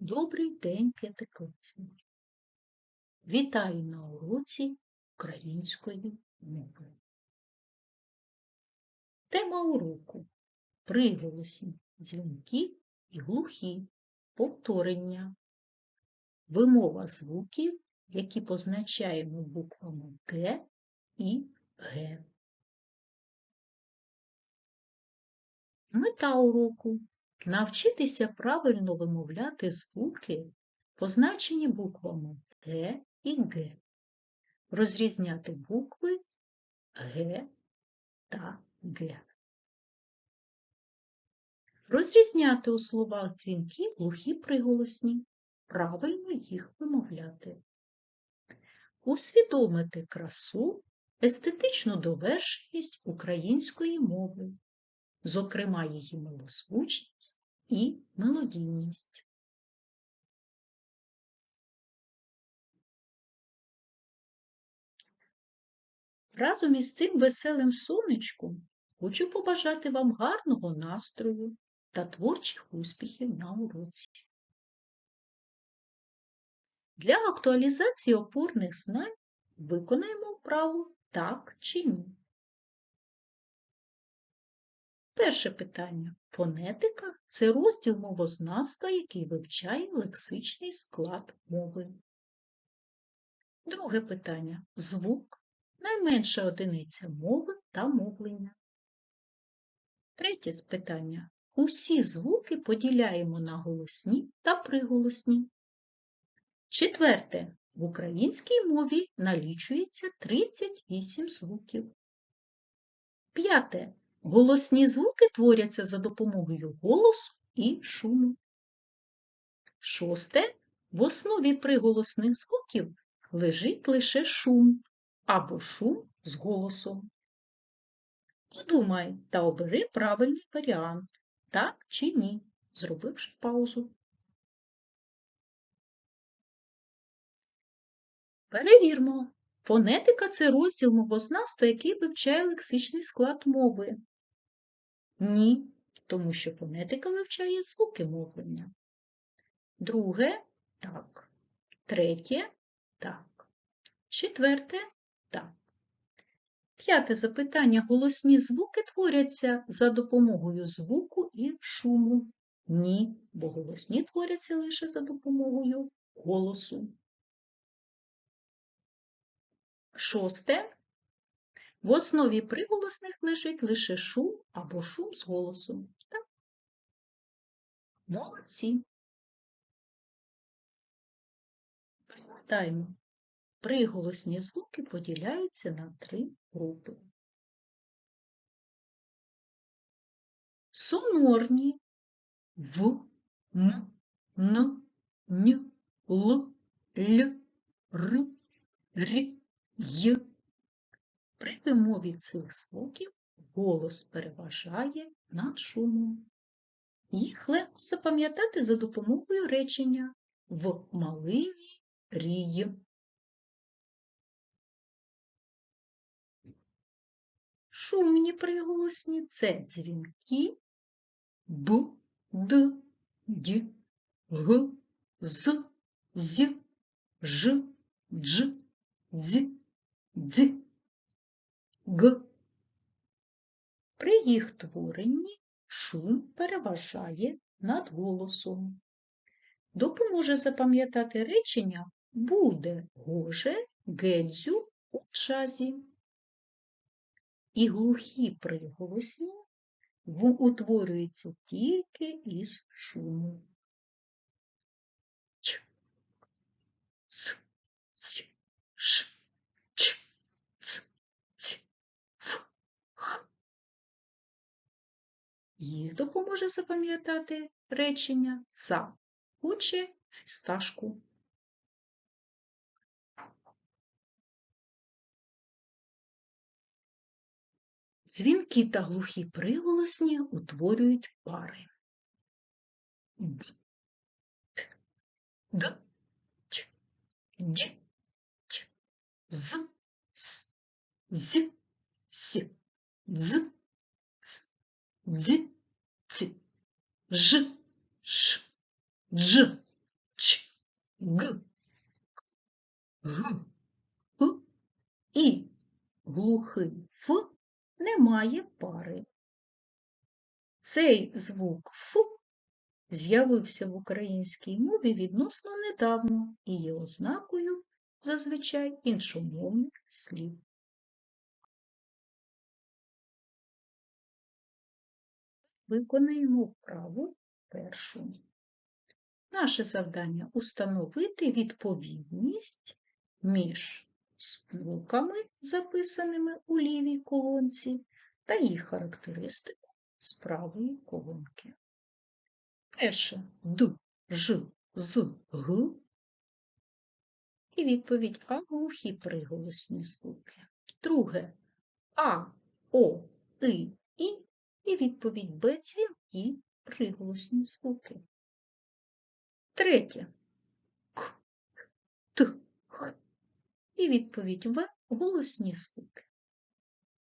Добрий день, п'ятикласники! Вітаю на уроці української мови. Тема уроку приголосні, дзвінки і глухі, повторення, вимова звуків, які позначаємо буквами Г і Г. Мета уроку Навчитися правильно вимовляти звуки, позначені буквами Г і Г, розрізняти букви Г та Г. Розрізняти у словах дзвінки глухі приголосні, правильно їх вимовляти. Усвідомити красу, естетичну довершеність української мови зокрема її милозвучність і мелодійність. Разом із цим веселим сонечком хочу побажати вам гарного настрою та творчих успіхів на уроці. Для актуалізації опорних знань виконаємо вправу так чи ні. Перше питання. Фонетика це розділ мовознавства, який вивчає лексичний склад мови. Друге питання. Звук найменша одиниця мови та мовлення. Третє питання. Усі звуки поділяємо на голосні та приголосні. Четверте. В українській мові налічується 38 звуків. П'яте. Голосні звуки творяться за допомогою голосу і шуму. Шосте. В основі приголосних звуків лежить лише шум або шум з голосом. Подумай та обери правильний варіант, так чи ні, зробивши паузу. Перевірмо. Фонетика це розділ мовознавства, який вивчає лексичний склад мови. Ні, тому що фонетика вивчає звуки мовлення. Друге так. Третє так. Четверте так. П'яте запитання. Голосні звуки творяться за допомогою звуку і шуму. Ні, бо голосні творяться лише за допомогою голосу. Шосте в основі приголосних лежить лише шум або шум з голосом. Так? Молодці. Пригадаємо, приголосні звуки поділяються на три групи. Сонорні в, м, н, н, л, л, р, р, й. При вимові цих звуків голос переважає над шумом. Їх легко запам'ятати за допомогою речення в малині рії. Шумні приголосні це дзвінки Б, Д, Д, Г, З, З, Ж, Дж, Дз, Дз. Г. При їх творенні шум переважає над голосом. Допоможе запам'ятати речення буде гоже гедзю у чазі. І глухі приголосні утворюються тільки із шуму. Ч, с, с, ш. Їх допоможе запам'ятати речення «Са хоче фісташку. Дзвінки та глухі приголосні утворюють пари. Д, Д, Ч, Д, Ч, З, С, З, С, Дз, Дз, Ц, Ж, Ш, Дж, ч, г, г, г і глухий Ф не має пари. Цей звук Ф з'явився в українській мові відносно недавно і є ознакою зазвичай іншомовних слів. Виконаємо вправу першу. Наше завдання установити відповідність між звуками, записаними у лівій колонці, та їх характеристику з правої колонки. Перше Д, Ж, З, Г. І відповідь А глухі приголосні звуки. Друге А, О, И, І. І відповідь Б дзвінки приголосні звуки. Третє К, Т, Х. І відповідь В голосні звуки.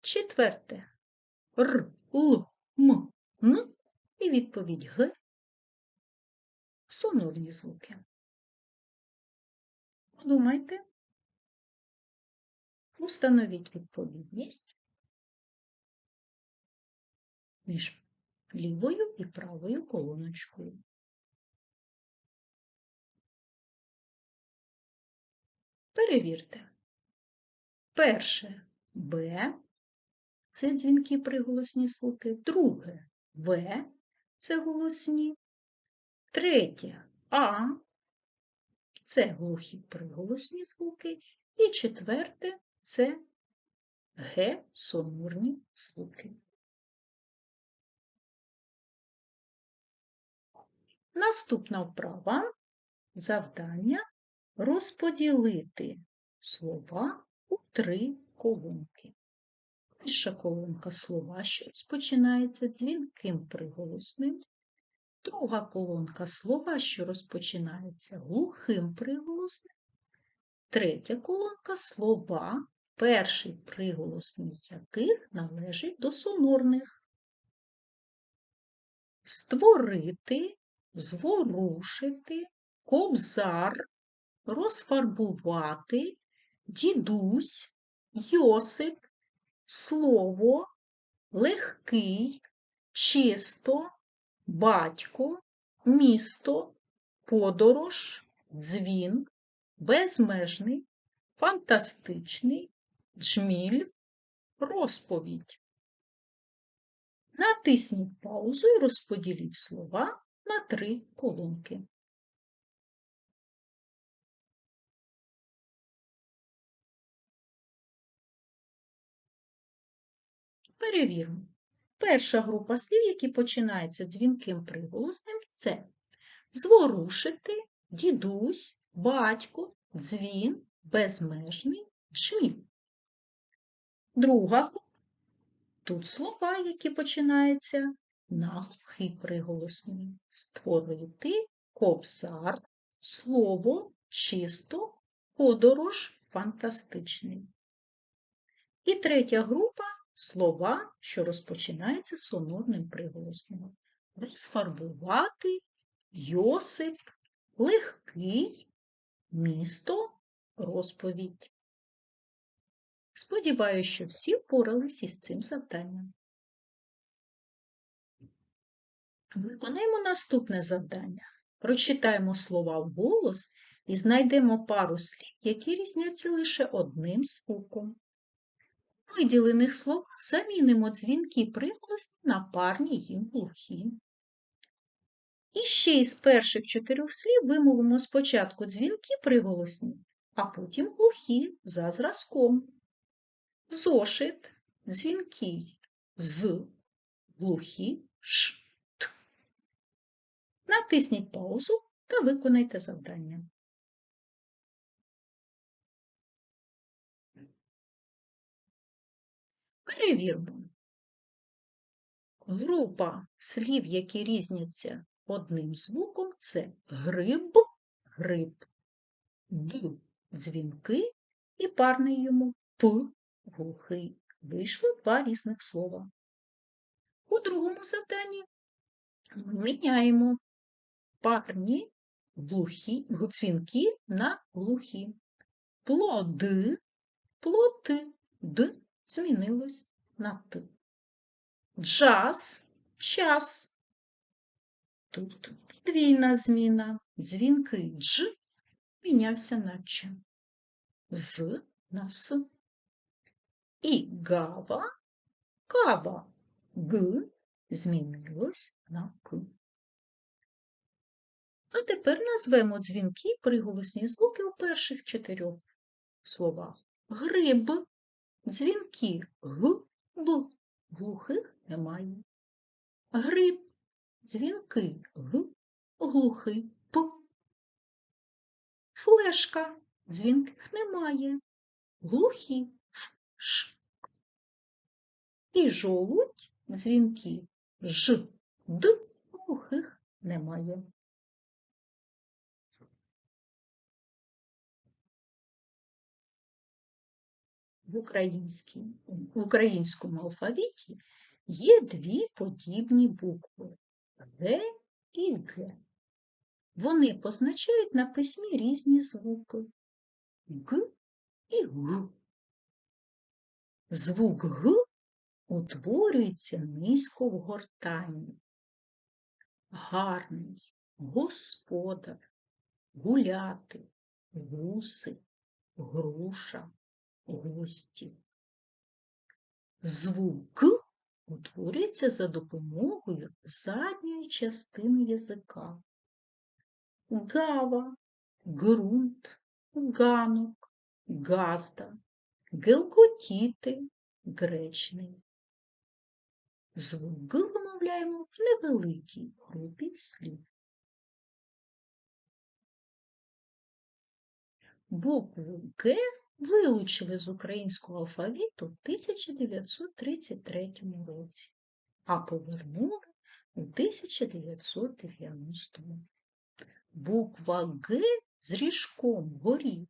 Четверте Р, Л, М, Н. І відповідь Г сонорні звуки. Подумайте, установіть відповідність між лівою і правою колоночкою. Перевірте. Перше Б це дзвінки приголосні звуки, друге В це голосні, третє А це глухі приголосні звуки, і четверте це Г сонурні звуки. Наступна вправа завдання розподілити слова у три колонки. Перша колонка слова, що розпочинається дзвінким приголосним. Друга колонка слова, що розпочинається глухим приголосним. Третя колонка слова, перший приголосний яких належить до сонорних. Створити, зворушити, кобзар, розфарбувати, дідусь, Йосип, слово, легкий, чисто, батько, місто, подорож, дзвін, безмежний, фантастичний, джміль, розповідь. Натисніть паузу і розподіліть слова на три колонки. Перевіримо. Перша група слів, які починаються дзвінким приголосним, це зворушити, дідусь, батько, дзвін, безмежний, джміль. Друга група тут слова, які починаються на приголосний. Створити, кобзар, слово, чисто, подорож, фантастичний. І третя група слова, що розпочинаються сонорним приголосним. Розфарбувати, Йосип, легкий, місто, розповідь. Сподіваюся, що всі впорались із цим завданням. Виконаємо наступне завдання. Прочитаємо слова вголос і знайдемо пару слів, які різняться лише одним звуком виділених словах замінимо дзвінки приголосні на парні їм глухі. І ще із перших чотирьох слів вимовимо спочатку дзвінки приголосні, а потім глухі за зразком. Зошит, дзвінкий з, глухі ш. Натисніть паузу та виконайте завдання. Перевірмо. Група слів, які різняться одним звуком, це гриб, гриб, д дзвінки і парний йому п глухий. Вийшло два різних слова. У другому завданні ми міняємо парні глухі, дзвінки на глухі. Плоди, плоти, д змінилось на т. Джаз, час. Тут подвійна зміна. Дзвінки дж мінявся на ч. З на с. І гава, кава, г змінилось на к. А тепер назвемо дзвінки приголосні звуки у перших чотирьох словах. Гриб, дзвінки г, б, глухих немає. Гриб, дзвінки г, глухий п. Флешка, дзвінких немає. Глухі ф, ш. І жолудь, дзвінки ж, д, глухих немає. В, українській, в українському алфавіті є дві подібні букви Г і Г. Вони позначають на письмі різні звуки Г і Г. Звук Г утворюється низько в гортанні. Гарний, господар, гуляти, гуси, груша, гості. Звук Г утворюється за допомогою задньої частини язика. Гава, ґрунт, ганок, газда, гелкотіти, гречний. Звук вимовляємо в невеликій групі слів. Букву Г вилучили з українського алфавіту в 1933 році, а повернули у 1990. Буква Г з ріжком вгорі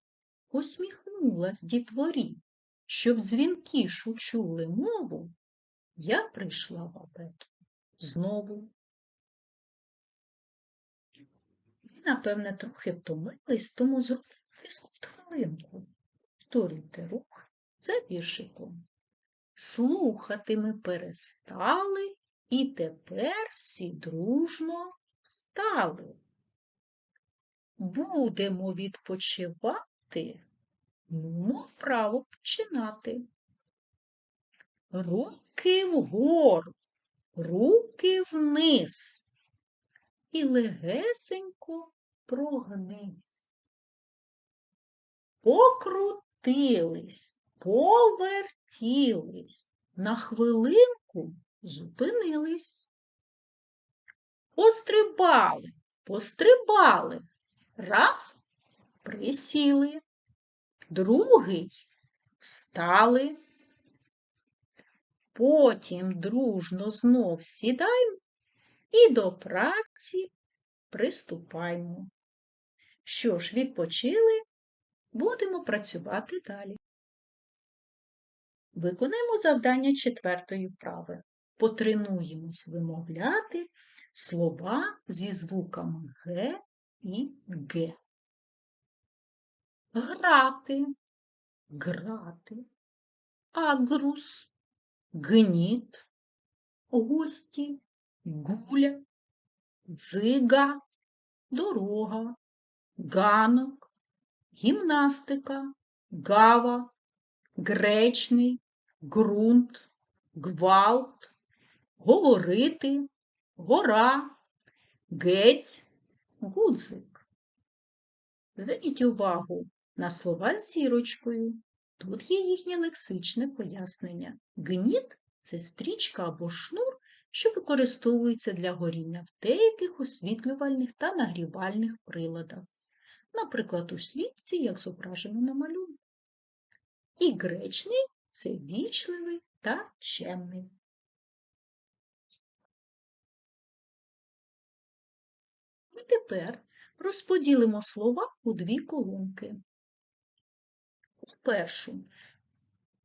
усміхнулась дітворі, щоб дзвінкішу чули мову, я прийшла в абету знову. Напевне, трохи втомились, тому зробимо фізкульт хвилинку. Повторюйте рух за віршиком. Слухати ми перестали, і тепер всі дружно встали. Будемо відпочивати, ну, вправо починати. Руки вгору, руки вниз і легесенько прогнись. Покрутились, повертілись, на хвилинку зупинились. Пострибали, пострибали, раз присіли, другий встали. Потім дружно знов сідаємо і до праці приступаємо. Що ж, відпочили, будемо працювати далі. Виконаємо завдання четвертої вправи. Потренуємось вимовляти слова зі звуками Г і Г. Грати, грати, агрус, гніт, гості, гуля, дзига, дорога, ганок, гімнастика, гава, гречний, ґрунт, гвалт, говорити, гора, гець, гудзик. Зверніть увагу на слова з зірочкою. Тут є їхнє лексичне пояснення. Гніт це стрічка або шнур, що використовується для горіння в деяких освітлювальних та нагрівальних приладах, наприклад, у світці, як зображено на малюнку. І гречний це вічливий та чемний. І тепер розподілимо слова у дві колонки. У першу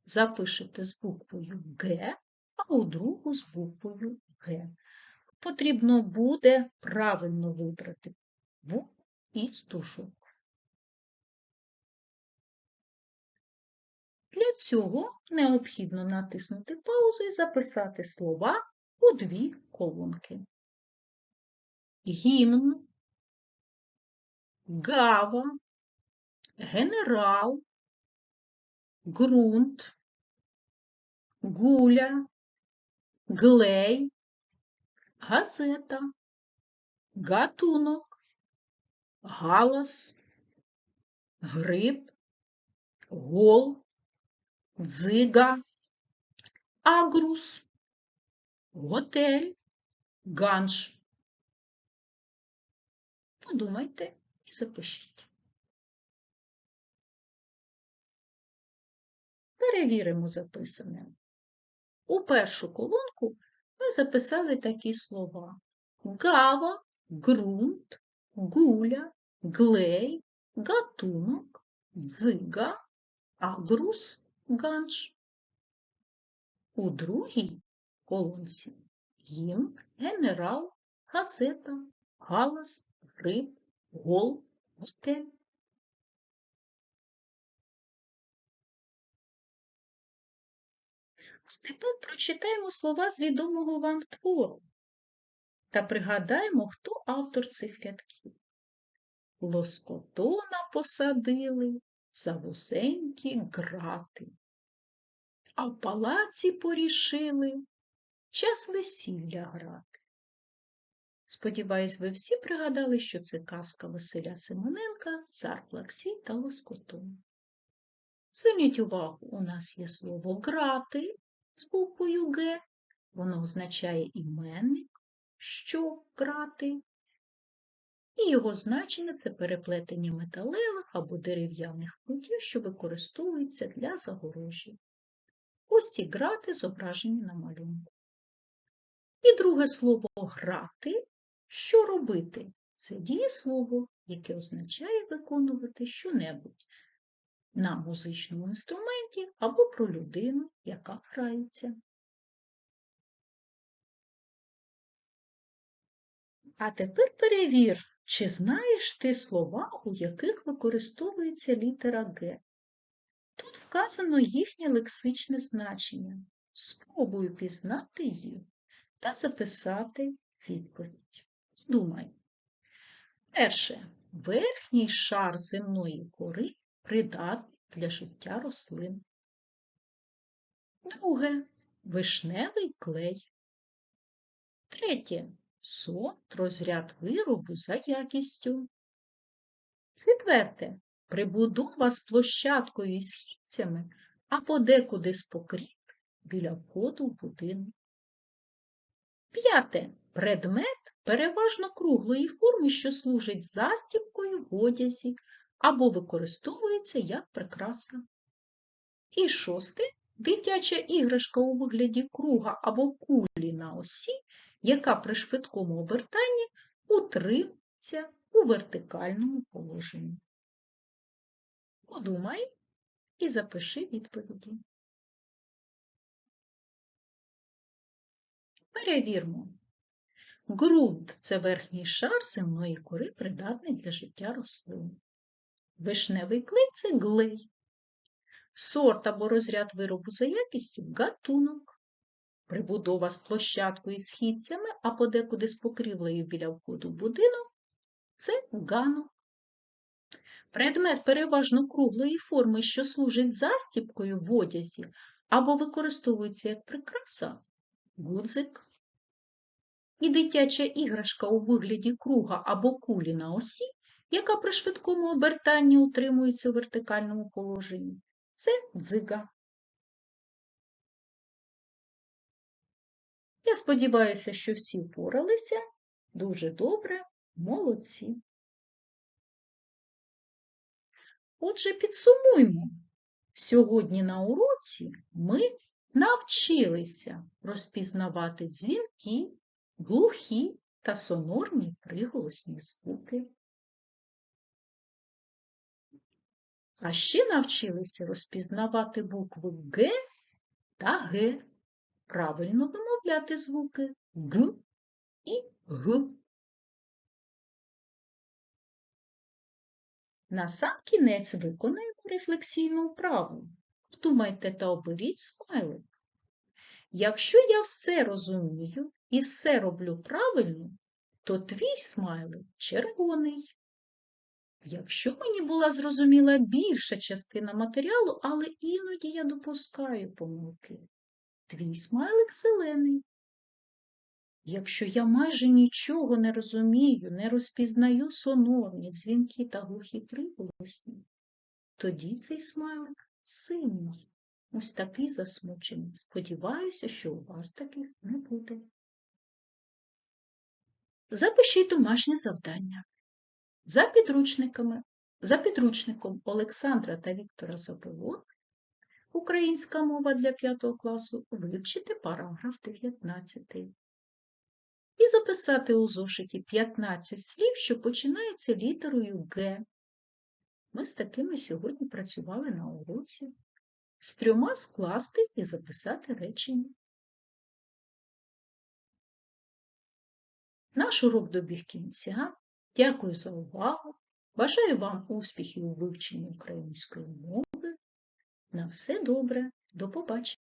запишете з буквою Г, а у другу з буквою Г. Потрібно буде правильно вибрати букву і стушок. Для цього необхідно натиснути паузу і записати слова у дві колонки. Гімн, гава, генерал, ґрунт, гуля, глей, газета, гатунок, галас, гриб, гол, дзига, агрус, готель, ганш. Подумайте і запишіть. Перевіримо записане. У першу колонку ми записали такі слова: гава, ґрунт, гуля, глей, гатунок, дзига, агрус, ганш. У другій колонці гімн, генерал, газета, галас, гриб, гол, готель. Тепер прочитаємо слова з відомого вам твору та пригадаємо, хто автор цих рядків. Лоскотона посадили за вусенькі грати, а в палаці порішили час весілля грати. Сподіваюсь, ви всі пригадали, що це казка Василя Симоненка, цар Плаксій та Лоскотон. Зверніть увагу, у нас є слово грати з буквою Г, воно означає іменник, що грати, і його значення це переплетення металевих або дерев'яних прутів, що використовуються для загорожі. Ось грати зображені на малюнку. І друге слово грати, що робити? Це дієслово, яке означає виконувати щонебудь на музичному інструменті або про людину, яка грається. А тепер перевір, чи знаєш ти слова, у яких використовується літера Г. Тут вказано їхнє лексичне значення. Спробую пізнати їх та записати відповідь. Думай. Перше. Верхній шар земної кори придатний для життя рослин. Друге вишневий клей. Третє сот розряд виробу за якістю. Четверте прибудова з площадкою і східцями а подекуди з покріп біля входу в будинок. П'яте предмет переважно круглої форми, що служить застібкою в одязі або використовується як прикраса. І шосте дитяча іграшка у вигляді круга або кулі на осі, яка при швидкому обертанні утримується у вертикальному положенні. Подумай і запиши відповіді. Перевірмо. Ґрунт це верхній шар земної кори, придатний для життя рослин. Вишневий клей це глей. Сорт або розряд виробу за якістю гатунок. Прибудова з площадкою східцями, а подекуди з покрівлею біля входу будинок це ганок. Предмет переважно круглої форми, що служить застіпкою в одязі або використовується як прикраса гудзик. І дитяча іграшка у вигляді круга або кулі на осі, яка при швидкому обертанні утримується у вертикальному положенні. Це дзига. Я сподіваюся, що всі впоралися. Дуже добре, молодці. Отже, підсумуймо. Сьогодні на уроці ми навчилися розпізнавати дзвінки, глухі та сонорні приголосні звуки. А ще навчилися розпізнавати букви Г та Г, правильно вимовляти звуки Г і Г. На сам кінець виконаємо рефлексійну вправу. Думайте та оберіть смайлик. Якщо я все розумію і все роблю правильно, то твій смайлик червоний. Якщо мені була зрозуміла більша частина матеріалу, але іноді я допускаю помилки, твій смайлик зелений. Якщо я майже нічого не розумію, не розпізнаю сонорні, дзвінки та глухі приголосні, тоді цей смайлик синій, ось такий засмучений. Сподіваюся, що у вас таких не буде. Запишіть домашнє завдання. За підручниками, за підручником Олександра та Віктора Заболот Українська мова для 5 класу вивчити параграф 19 і записати у зошиті 15 слів, що починаються літерою Г. Ми з такими сьогодні працювали на уроці. З трьома скласти і записати речення. Наш урок добіг кінця. Дякую за увагу. Бажаю вам успіхів у вивченні української мови. На все добре. До побачення.